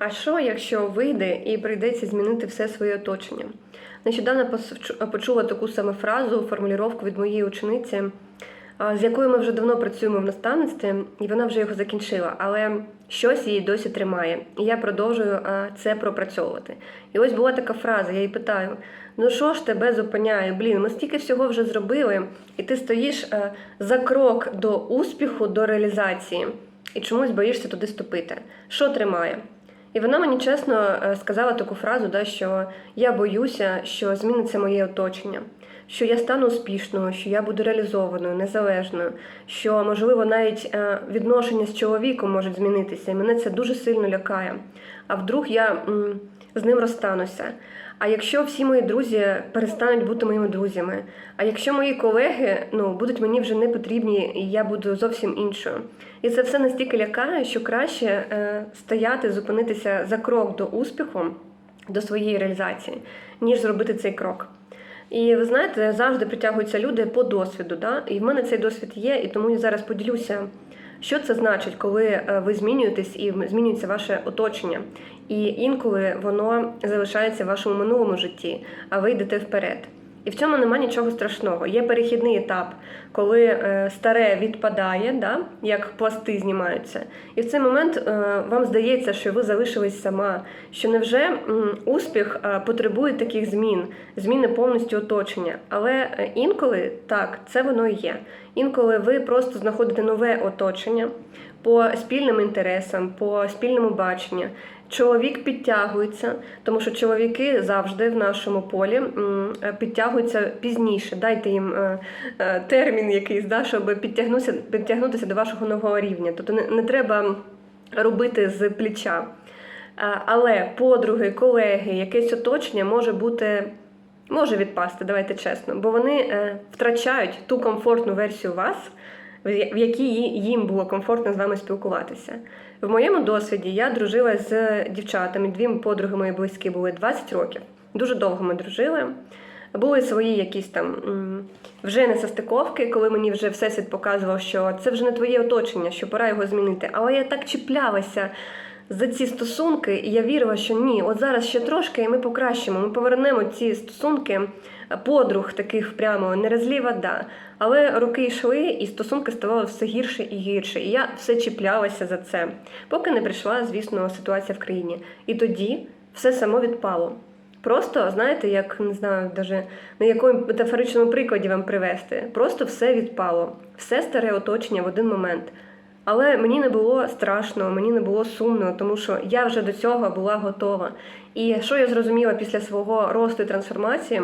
А що, якщо вийде і прийдеться змінити все своє оточення? Нещодавно почула таку саме фразу, формулювання від моєї учениці, з якою ми вже давно працюємо в наставництві, і вона вже його закінчила, але щось її досі тримає. І я продовжую це пропрацьовувати. І ось була така фраза, я її питаю: ну що ж тебе зупиняє? Блін, ми стільки всього вже зробили, і ти стоїш за крок до успіху, до реалізації, і чомусь боїшся туди ступити. Що тримає? І вона мені чесно е, сказала таку фразу, да, що я боюся, що зміниться моє оточення, що я стану успішною, що я буду реалізованою, незалежною, що, можливо, навіть е, відношення з чоловіком можуть змінитися, і мене це дуже сильно лякає. А вдруг я з ним розстануся. А якщо всі мої друзі перестануть бути моїми друзями, а якщо мої колеги ну, будуть мені вже не потрібні, і я буду зовсім іншою. І це все настільки лякає, що краще е, стояти, зупинитися за крок до успіху, до своєї реалізації, ніж зробити цей крок. І ви знаєте, завжди притягуються люди по досвіду. Да? І в мене цей досвід є, і тому я зараз поділюся, що це значить, коли е, ви змінюєтесь і змінюється ваше оточення. І інколи воно залишається в вашому минулому житті, а ви йдете вперед. І в цьому немає нічого страшного. Є перехідний етап, коли е, старе відпадає, да, як пласти знімаються. І в цей момент е, вам здається, що ви залишились сама, що невже успіх потребує таких змін, зміни повністю оточення. Але інколи так, це воно і є. Інколи ви просто знаходите нове оточення по спільним інтересам, по спільному баченню. Чоловік підтягується, тому що чоловіки завжди в нашому полі підтягуються пізніше. Дайте їм е, е, термін якийсь, да, щоб підтягнутися, підтягнутися до вашого нового рівня. Тобто не, не треба робити з плеча. Е, Але подруги, колеги, якесь оточення може бути. Може відпасти, давайте чесно, бо вони е, втрачають ту комфортну версію вас, в якій їм було комфортно з вами спілкуватися. В моєму досвіді я дружила з дівчатами, дві подруги мої близькі були 20 років. Дуже довго ми дружили. Були свої якісь там вже несостиковки, коли мені вже всесвіт показував, що це вже не твоє оточення, що пора його змінити. Але я так чіплялася за ці стосунки, і я вірила, що ні, от зараз ще трошки, і ми покращимо. Ми повернемо ці стосунки подруг таких прямо не вода. Але роки йшли, і стосунки ставали все гірше і гірше. І я все чіплялася за це, поки не прийшла, звісно, ситуація в країні. І тоді все само відпало. Просто, знаєте, як не знаю, даже на якому метафоричному прикладі вам привести. Просто все відпало, все старе оточення в один момент. Але мені не було страшно, мені не було сумно, тому що я вже до цього була готова. І що я зрозуміла після свого росту і трансформації,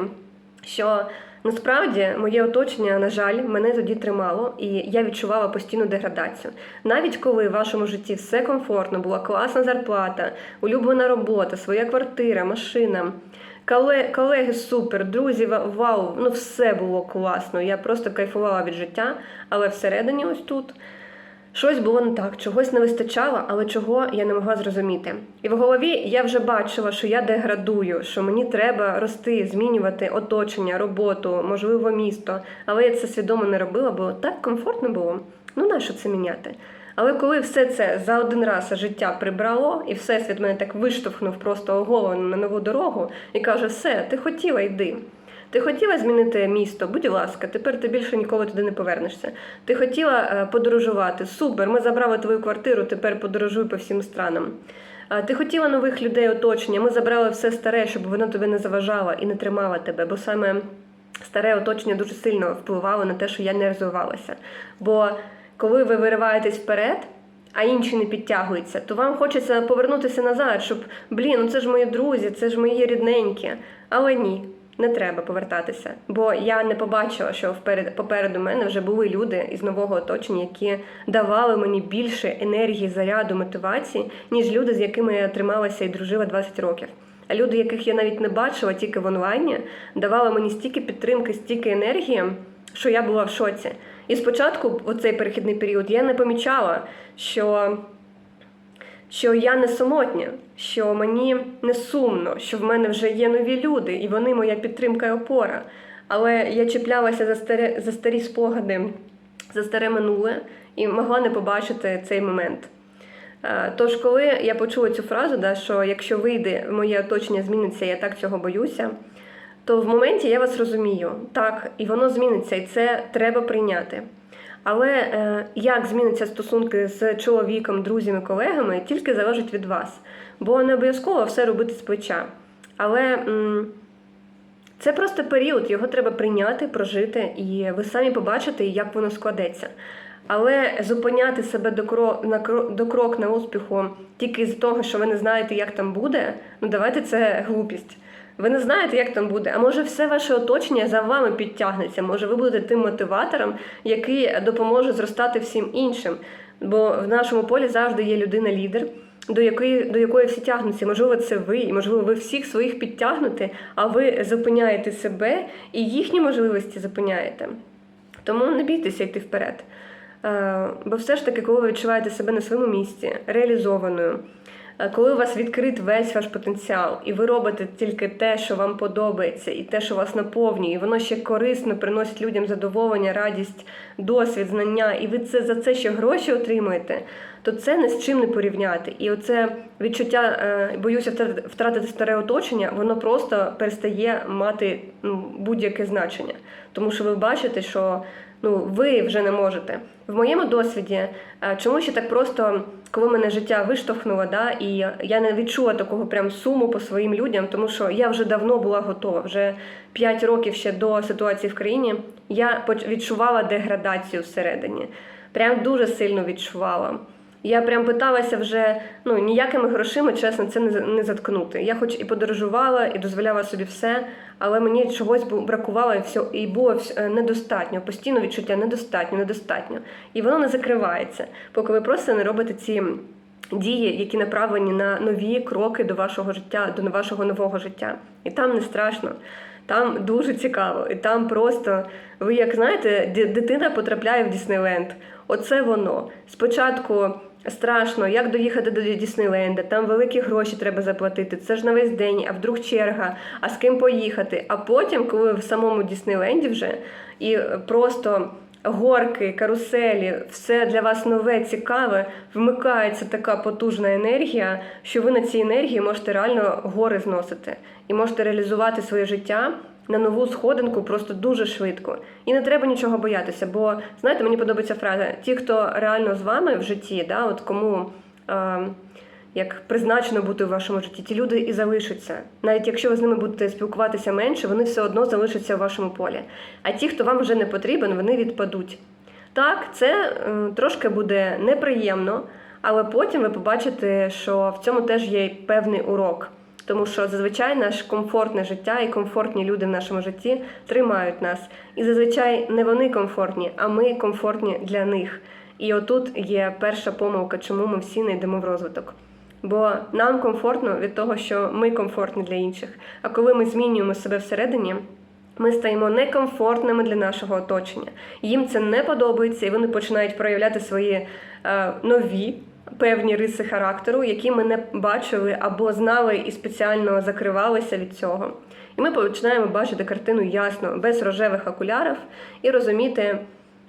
що насправді моє оточення, на жаль, мене тоді тримало, і я відчувала постійну деградацію. Навіть коли в вашому житті все комфортно, була класна зарплата, улюблена робота, своя квартира, машина. Колеги супер, друзі, ва- вау, ну все було класно. Я просто кайфувала від життя, але всередині, ось тут, Щось було не так, чогось не вистачало, але чого я не могла зрозуміти. І в голові я вже бачила, що я деградую, що мені треба рости, змінювати оточення, роботу, можливо, місто. Але я це свідомо не робила, бо так комфортно було. Ну нащо це міняти? Але коли все це за один раз життя прибрало, і всесвіт мене так виштовхнув просто голову на нову дорогу і каже: все, ти хотіла, йди. Ти хотіла змінити місто? Будь ласка, тепер ти більше ніколи туди не повернешся. Ти хотіла е, подорожувати? Супер, ми забрали твою квартиру, тепер подорожуй по всім странам. Ти хотіла нових людей оточення, ми забрали все старе, щоб воно тобі не заважало і не тримало тебе, бо саме старе оточення дуже сильно впливало на те, що я не розвивалася. Бо коли ви вириваєтесь вперед, а інші не підтягуються, то вам хочеться повернутися назад, щоб блін, ну це ж мої друзі, це ж мої рідненькі. Але ні, не треба повертатися. Бо я не побачила, що вперед, попереду мене вже були люди із нового оточення, які давали мені більше енергії, заряду, мотивації, ніж люди, з якими я трималася і дружила 20 років. А люди, яких я навіть не бачила тільки в онлайні, давали мені стільки підтримки, стільки енергії, що я була в шоці. І спочатку, у цей перехідний період, я не помічала, що що я не самотня, що мені не сумно, що в мене вже є нові люди, і вони моя підтримка і опора. Але я чіплялася за старі, за старі спогади, за старе минуле і могла не побачити цей момент. Е, Тож, коли я почула цю фразу, да, що якщо вийде моє оточення зміниться, я так цього боюся, то в моменті я вас розумію, так, і воно зміниться, і це треба прийняти. Але е, як зміняться стосунки з чоловіком, друзями, колегами, тільки залежить від вас. Бо не обов'язково все робити з плеча. Але м, це просто період, його треба прийняти, прожити, і ви самі побачите, як воно складеться. Але зупиняти себе до крок на кро- до крок на успіху тільки з того, що ви не знаєте, як там буде, ну давайте це глупість. Ви не знаєте, як там буде. А може, все ваше оточення за вами підтягнеться. Може, ви будете тим мотиватором, який допоможе зростати всім іншим. Бо в нашому полі завжди є людина-лідер, до якої, до якої всі тягнуться. Можливо, це ви, і можливо, ви всіх своїх підтягнете, а ви зупиняєте себе і їхні можливості зупиняєте. Тому не бійтеся йти вперед. Е, Бо все ж таки, коли ви відчуваєте себе на своєму місці, реалізованою, коли у вас відкрит весь ваш потенціал, і ви робите тільки те, що вам подобається, і те, що вас наповнює, і воно ще корисно приносить людям задоволення, радість, досвід, знання, і ви це за це ще гроші отримуєте, то це не з чим не порівняти. І оце відчуття е, боюся втратити старе оточення, воно просто перестає мати ну, будь-яке значення. Тому що ви бачите, що ну ви вже не можете. В моєму досвіді, е, чому ще так просто, коли мене життя виштовхнуло, да, і я не відчула такого прям суму по своїм людям, тому що я вже давно була готова. Вже 5 років ще до ситуації в країні я відчувала деградацію всередині. Прям дуже сильно відчувала. Я прям питалася вже ну ніякими грошима, чесно, це не не заткнути. Я хоч і подорожувала, і дозволяла собі все, але мені чогось бракувало і все, і було е, недостатньо. Постійно відчуття недостатньо, недостатньо. І воно не закривається, поки ви просто не робите ці дії, які направлені на нові кроки до вашого життя, до вашого нового життя. І там не страшно. Там дуже цікаво, і там просто ви як знаєте, дитина потрапляє в Діснейленд. Оце воно. Спочатку страшно, як доїхати до Діснейленда, там великі гроші треба заплатити. Це ж на весь день, а вдруг черга, а з ким поїхати. А потім, коли в самому Діснейленді вже і просто горки, каруселі, все для вас нове, цікаве, вмикається така потужна енергія, що ви на цій енергії можете реально гори зносити і можете реалізувати своє життя на нову сходинку просто дуже швидко. І не треба нічого боятися, бо знаєте, мені подобається фраза: ті, хто реально з вами в житті, да, от кому. Е, як призначено бути в вашому житті, ті люди і залишаться. Навіть якщо ви з ними будете спілкуватися менше, вони все одно залишаться в вашому полі. А ті, хто вам вже не потрібен, вони відпадуть. Так, це е, трошки буде неприємно, але потім ви побачите, що в цьому теж є певний урок. Тому що зазвичай наше комфортне життя і комфортні люди в нашому житті тримають нас. І зазвичай не вони комфортні, а ми комфортні для них. І отут є перша помилка, чому ми всі не йдемо в розвиток. Бо нам комфортно від того, що ми комфортні для інших. А коли ми змінюємо себе всередині, ми стаємо некомфортними для нашого оточення. Їм це не подобається, і вони починають проявляти свої е, нові певні риси характеру, які ми не бачили або знали і спеціально закривалися від цього. І ми починаємо бачити картину ясно, без рожевих окулярів, і розуміти,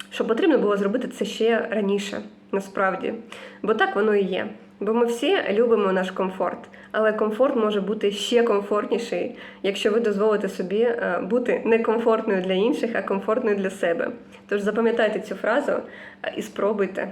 що потрібно було зробити це ще раніше, насправді. Бо так воно і є. Бо ми всі любимо наш комфорт, але комфорт може бути ще комфортніший, якщо ви дозволите собі е, бути не комфортною для інших, а комфортною для себе. Тож запам'ятайте цю фразу е, і спробуйте.